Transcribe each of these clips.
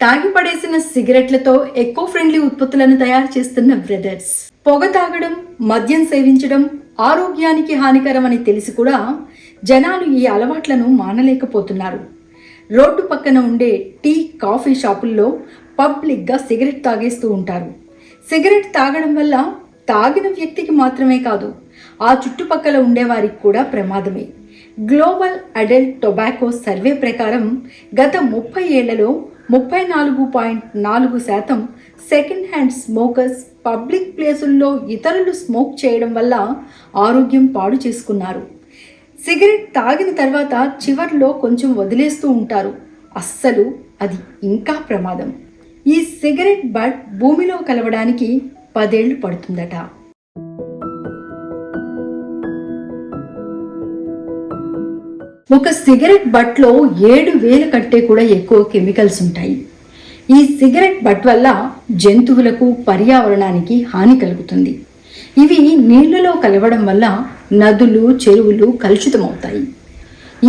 తాగిపడేసిన సిగరెట్లతో eco friendly ఉత్పత్తులను తయారు చేస్తున్న బ్రదర్స్ పొగ తాగడం మద్యం సేవించడం ఆరోగ్యానికి హానికరం అని తెలిసి కూడా జనాలు ఈ అలవాట్లను మానలేకపోతున్నారు. రోడ్డు పక్కన ఉండే టీ కాఫీ షాపుల్లో పబ్లిక్గా సిగరెట్ తాగేస్తూ ఉంటారు. సిగరెట్ తాగడం వల్ల తాగిన వ్యక్తికి మాత్రమే కాదు ఆ చుట్టుపక్కల ఉండేవారికి కూడా ప్రమాదమే. గ్లోబల్ అడల్ట్ టొబాకో సర్వే ప్రకారం గత ముప్పై ఏళ్ళలో ముప్పై నాలుగు పాయింట్ నాలుగు శాతం సెకండ్ హ్యాండ్ స్మోకర్స్ పబ్లిక్ ప్లేసుల్లో ఇతరులు స్మోక్ చేయడం వల్ల ఆరోగ్యం పాడు చేసుకున్నారు. సిగరెట్ తాగిన తర్వాత చివర్లో కొంచెం వదిలేస్తూ ఉంటారు. అస్సలు అది ఇంకా ప్రమాదం. ఈ సిగరెట్ బట్ భూమిలో కలవడానికి పదేళ్ళు పడుతుందట. ఒక సిగరెట్ బట్లో ఏడు వేల కంటే కూడా ఎక్కువ కెమికల్స్ ఉంటాయి. ఈ సిగరెట్ బట్ వల్ల జంతువులకు పర్యావరణానికి హాని కలుగుతుంది. ఇవి నీళ్ళలో కలవడం వల్ల నదులు చెరువులు కలుషితమవుతాయి.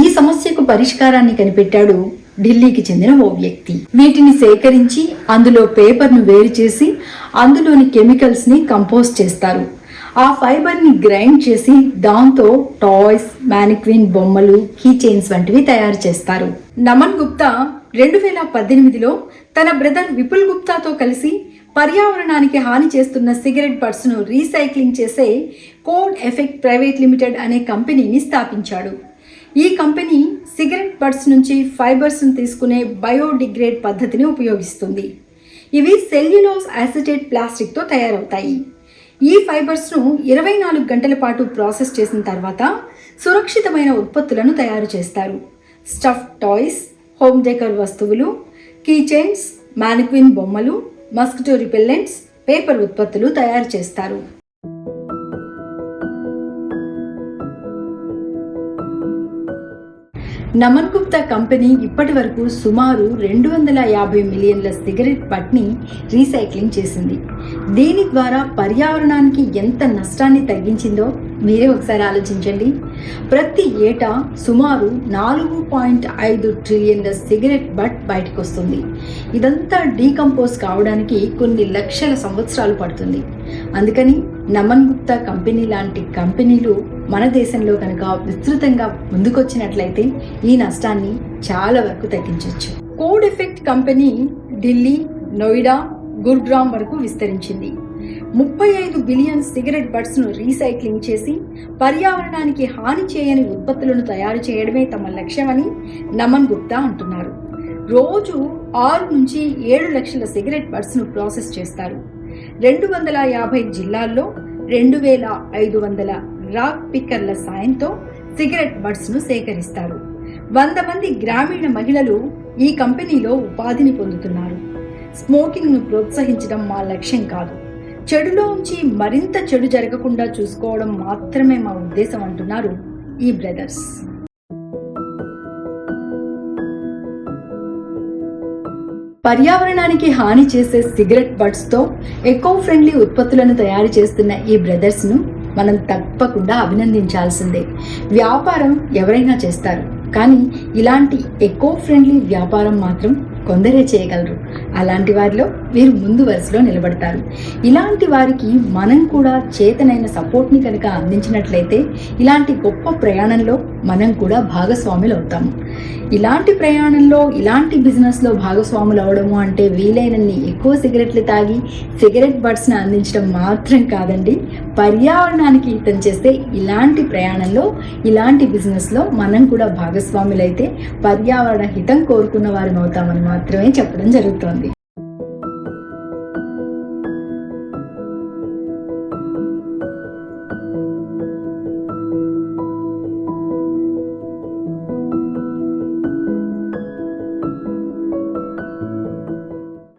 ఈ సమస్యకు పరిష్కారాన్ని కనిపెట్టాడు ఢిల్లీకి చెందిన ఓ వ్యక్తి. వీటిని సేకరించి అందులో పేపర్ను వేరు చేసి అందులోని కెమికల్స్ని కంపోజ్ చేస్తారు. ఆ ఫైబర్ని గ్రైండ్ చేసి దాంతో టాయ్స్ మ్యానిక్విన్ బొమ్మలు కీ చైన్స్ వంటివి తయారు చేస్తారు. నమన్ గుప్తా రెండు వేల పద్దెనిమిదిలో తన బ్రదర్ విపుల్ గుప్తాతో కలిసి పర్యావరణానికి హాని చేస్తున్న సిగరెట్ పర్స్ను రీసైక్లింగ్ చేసే కోడ్ ఎఫెక్ట్ ప్రైవేట్ లిమిటెడ్ అనే కంపెనీని స్థాపించాడు. ఈ కంపెనీ సిగరెట్ పర్స్ నుంచి ఫైబర్స్ను తీసుకునే బయోడిగ్రేడ్ పద్ధతిని ఉపయోగిస్తుంది. ఇవి సెల్యులోస్ యాసిటేట్ ప్లాస్టిక్తో తయారవుతాయి. ఈ ఫైబర్స్ను ఇరవై నాలుగు గంటల పాటు ప్రాసెస్ చేసిన తర్వాత సురక్షితమైన ఉత్పత్తులను తయారు చేస్తారు. స్టఫ్ టాయ్స్ హోమ్ డెకర్ వస్తువులు కీచైన్స్ మ్యానిక్విన్ బొమ్మలు మస్కిటో రిపెల్లెంట్స్ పేపర్ ఉత్పత్తులు తయారు చేస్తారు. నమన్ గుప్తా కంపెనీ ఇప్పటి వరకు సుమారు రెండు వందల యాభై మిలియన్ల సిగరెట్ బట్ని రీసైక్లింగ్ చేసింది. దీని ద్వారా పర్యావరణానికి ఎంత నష్టాన్ని తగ్గించిందో మీరే ఒకసారి ఆలోచించండి. ప్రతి ఏటా సుమారు నాలుగు పాయింట్ ఐదు ట్రిలియన్ల సిగరెట్ బట్ బయటకు వస్తుంది ఇదంతా డీకంపోజ్ కావడానికి కొన్ని లక్షల సంవత్సరాలు పడుతుంది. అందుకని నమన్ గుప్తా కంపెనీ లాంటి కంపెనీలు మన దేశంలో కనుక విస్తృతంగా ముందుకొచ్చినట్లయితే ఈ నష్టాన్ని చాలా వరకు తగ్గించవచ్చు code effect company Delhi Noida Gurugram వరకు విస్తరించింది. ముప్పై ఐదు బిలియన్ సిగరెట్ బడ్స్ను రీసైక్లింగ్ చేసి పర్యావరణానికి హాని చేయని ఉత్పత్తులను తయారు చేయడమే తమ లక్ష్యమని నమన్ గుప్తా అంటున్నారు. రోజు ఆరు నుంచి ఏడు లక్షల సిగరెట్ బడ్స్ను ప్రాసెస్ చేస్తారు. రెండు వందల యాభై జిల్లాల్లో రెండు వేల ఐదు వందల రాక్ పిక్కర్ల సాయంతో సిగరెట్ బడ్స్ను సేకరిస్తారు. వంద మంది గ్రామీణ మహిళలు ఈ కంపెనీలో ఉపాధిని పొందుతున్నారు. స్మోకింగ్ను ప్రోత్సహించడం మా లక్ష్యం కాదు. చెడులో ఉంచి మరింత చెడు జరగకుండా చూసుకోవడం మాత్రమే మా ఉద్దేశం అంటున్నారు ఈ బ్రదర్స్. పర్యావరణానికి హాని చేసే సిగరెట్ బడ్స్తో ఎకో ఫ్రెండ్లీ ఉత్పత్తులను తయారు చేస్తున్న ఈ బ్రదర్స్ను మనం తప్పకుండా అభినందించాల్సిందే. వ్యాపారం ఎవరైనా చేస్తారు. కానీ ఇలాంటి ఎకో ఫ్రెండ్లీ వ్యాపారం మాత్రం కొందరే చేయగలరు. అలాంటి వారిలో వీరు ముందు వరుసలో నిలబడతారు. ఇలాంటి వారికి మనం కూడా చేతనైన సపోర్ట్ని కనుక అందించినట్లయితే ఇలాంటి గొప్ప ప్రయాణంలో మనం కూడా భాగస్వాములు అవుతాము ఇలాంటి ప్రయాణంలో ఇలాంటి బిజినెస్లో భాగస్వాములు అవడము అంటే వీలైనన్ని ఎక్కువ సిగరెట్లు తాగి సిగరెట్ బడ్స్ని అందించడం మాత్రం కాదండి. పర్యావరణానికి హితం చేస్తే ఇలాంటి ప్రయాణంలో ఇలాంటి బిజినెస్లో మనం కూడా భాగస్వాములైతే పర్యావరణ హితం కోరుకున్న వారం అవుతామన్నమాట. మాత్రమే చెప్పడం జరుగుతోంది.